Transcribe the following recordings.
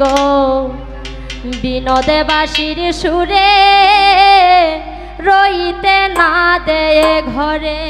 গো। বিনোদেবাসীর সুরে রইতে না দেয় ঘরে।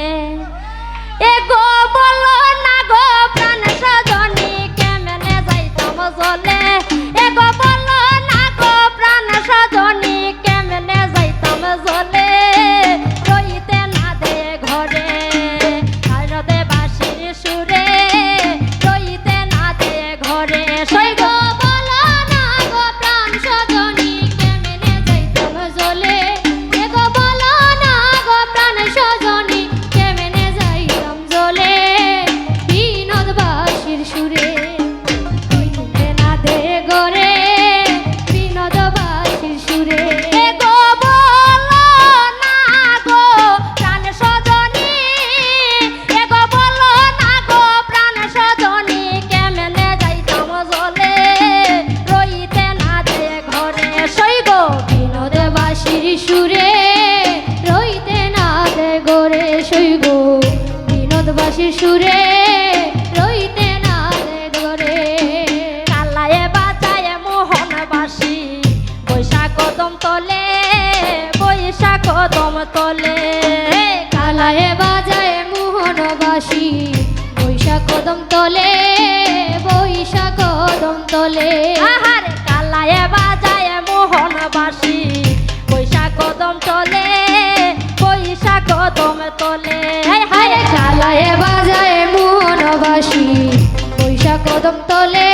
তলে। কালায়ে বাজায় মোহনবাসী বৈশাখ কদম তলে বৈশাখ কদম তলে। আহারে। কালায়ে বাজায় মোহনবাসী বৈশাখ কদম তলে বৈশাখ কদম তলে। হায় কালায়ে বাজায় মোহনবাসী বৈশাখ কদম তলে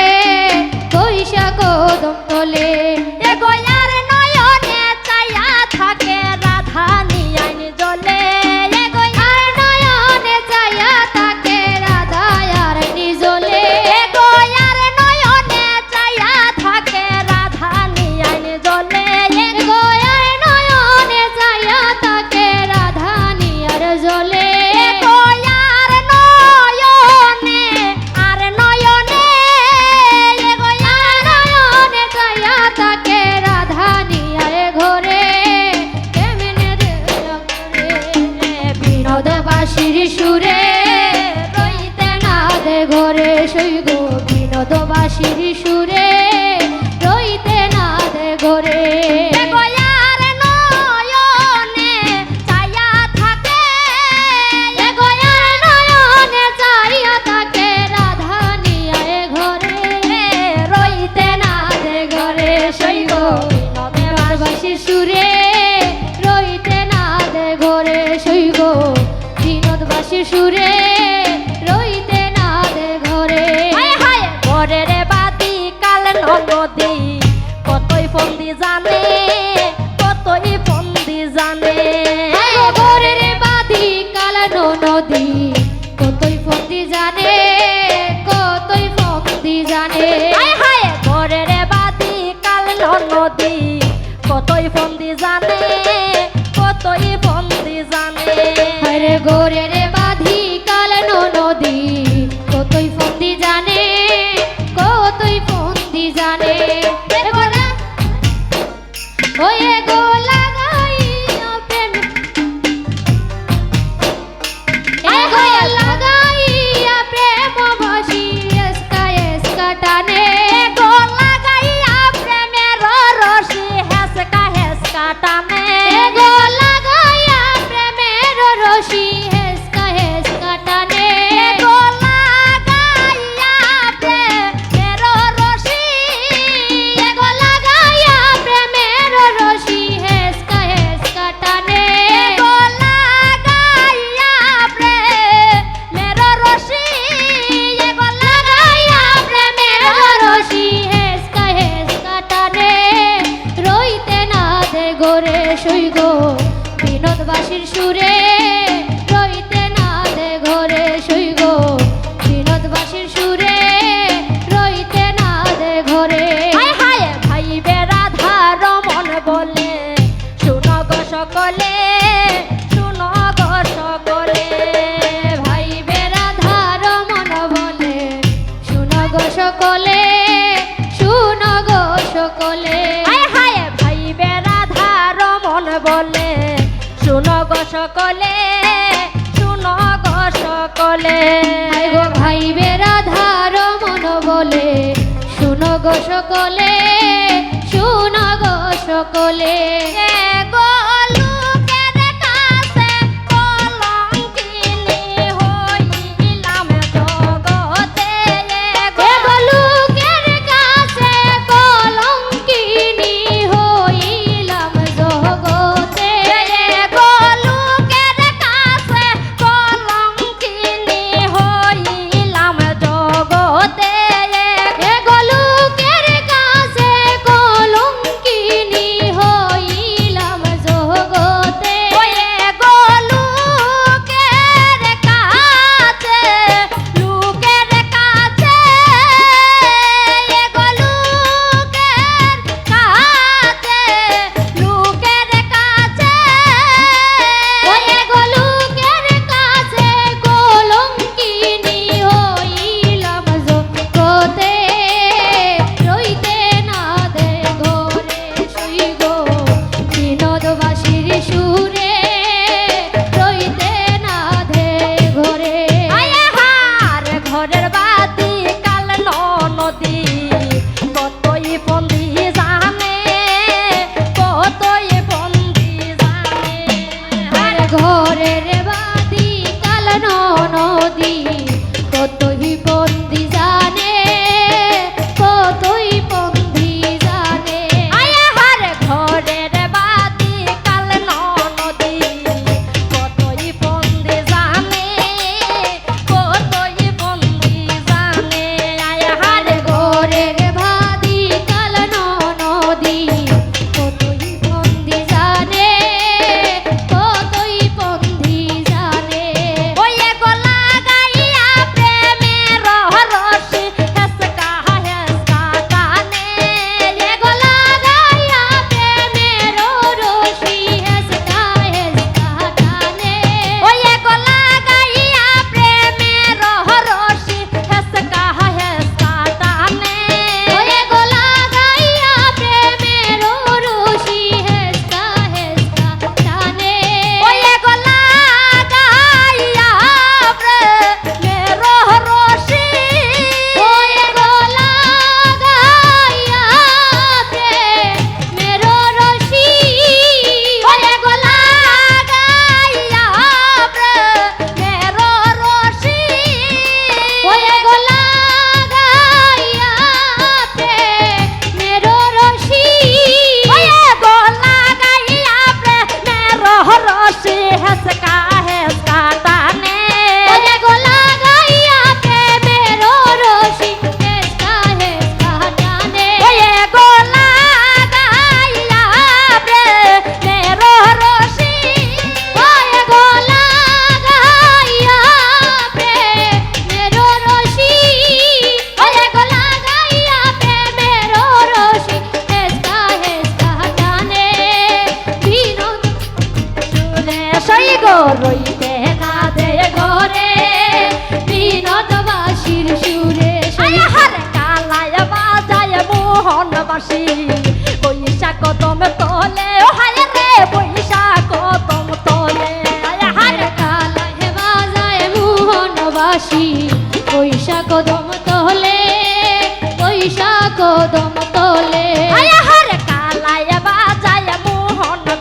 জানে কতই বন্দি জানে। হ্যাঁ। গোবরের বাদি কালানো নদী কতই ফন্দি জানে কতই ফন্দি জানে। হায় গোবরের বাদি কালানো নদী কতই ফন্দি জানে কতই ফন্দি জানে। গোরের বলে শুন গো সকলে শুন গো সকলে। গো ভাই বেরাধার মন বলে শুন গো সকলে শুন গো সকলে। হ্যাঁ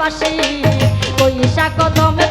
পাশেই পয়সা কদমে